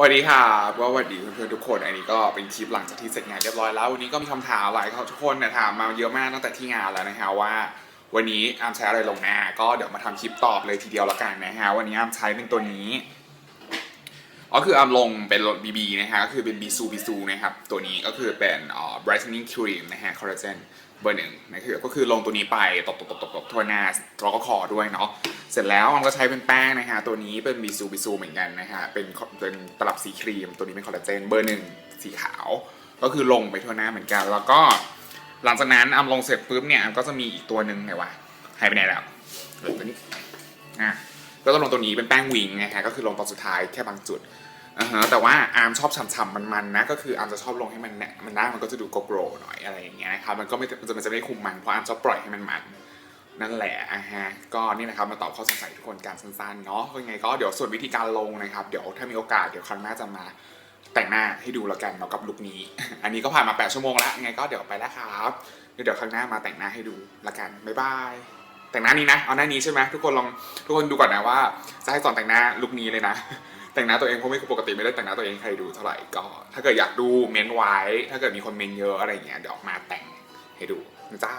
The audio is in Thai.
สวัสดีค่ะว่าสวัสดีเพื่อนๆทุกคน อันนี้ก็เป็นคลิปหลังจากที่เสร็จงานเรียบร้อยแล้ววันนี้ก็มีคำถามหลายทุกคนเนี่ยถามมาเยอะมากตั้งแต่ที่งานแล้วนะฮะว่า วันนี้อามใช้อะไรลงหน้าก็เดี๋ยวมาทำคลิปตอบเลยทีเดียวละกันนะฮะวันนี้อามใช้เป็นตัวนี้ ก็คืออามลงเป็นรถ BB นะฮะก็คือเป็นบีซูบีซูนะครับ ตัวนี้ก็คือเป็นอ่อ brightening cream นะฮะ collagen เบอร์หนึ่งนะคือก็คือลงตัวนี้ไปตบตบตบตบตบทั่วหน้าแล้วก็คอด้วยเนาะเสร็จแล้วมันก็ใช้เป็นแป้งนะฮะตัวนี้เป็นบีซูบีซูเหมือนกันนะฮะเป็นเป็นตลับสีครีม ตัวนี้เป็นคอลลาเจนเบอร์หนึ่งสีขาว ก็คือลงไปทั่วหน้าเหมือนกัน แล้วก็หลังจากนั้นอามลงเสร็จปุ๊บเนี่ยอามก็จะมีอีกตัวหนึ่งไหนวะหายไปไหนแล้วเหลือตัวนี้อะ ก็ต้องลงตัวนี้เป็นแป้งวิงนะฮะก็คือลงตอนสุดท้ายแค่บางจุดอ่าฮะแต่ว่าอาร์มชอบฉ่ำๆมันๆนะก็คืออาร์มจะชอบลงให้มันเนี่ยมันหน้ามันก็จะดูโกโกรหน่อยอะไรอย่างเงี้ยนะครับมันก็ไม่มันจะมันจะไม่คุมมันเพราะอาร์มชอบปล่อยให้มันมันนั่นแหละอะฮะก็นี่นะครับมาตอบข้อสงสัยทุกคนการสั้นๆเนาะยังไงก็เดี๋ยวส่วนวิธีการลงนะครับ เดี๋ยวถ้ามีโอกาสเดี๋ยวครั้งหน้าจะมาแต่งหน้าให้ดูแล้วกันเนาะกับลุคนี้ อันนี้ก็ผ่านมา 8 ชั่วโมงแล้วยังไงก็เดี๋ยวไปแล้วครับ เดี๋ยวครั้งหน้ามาแต่งหน้าให้ดูละกันบ๊ายบาย แต่งหน้านี้นะเอาหน้านี้ใช่ไหมทุกคนลองทุกคนดูก่อนนะว่า จะให้สอนแต่งหน้าลุคนี้เลยนะ แต่งหน้าตัวเองเพราะไม่ปกติไม่ได้แต่งหน้าตัวเองใครดูเท่าไหร่ก็ ถ้าเกิดอยากดูเมนไว้ ถ้าเกิดมีคนเมนเยอะอะไรเงี้ยเดี๋ยวออกมาแต่งให้ดูนะจ้า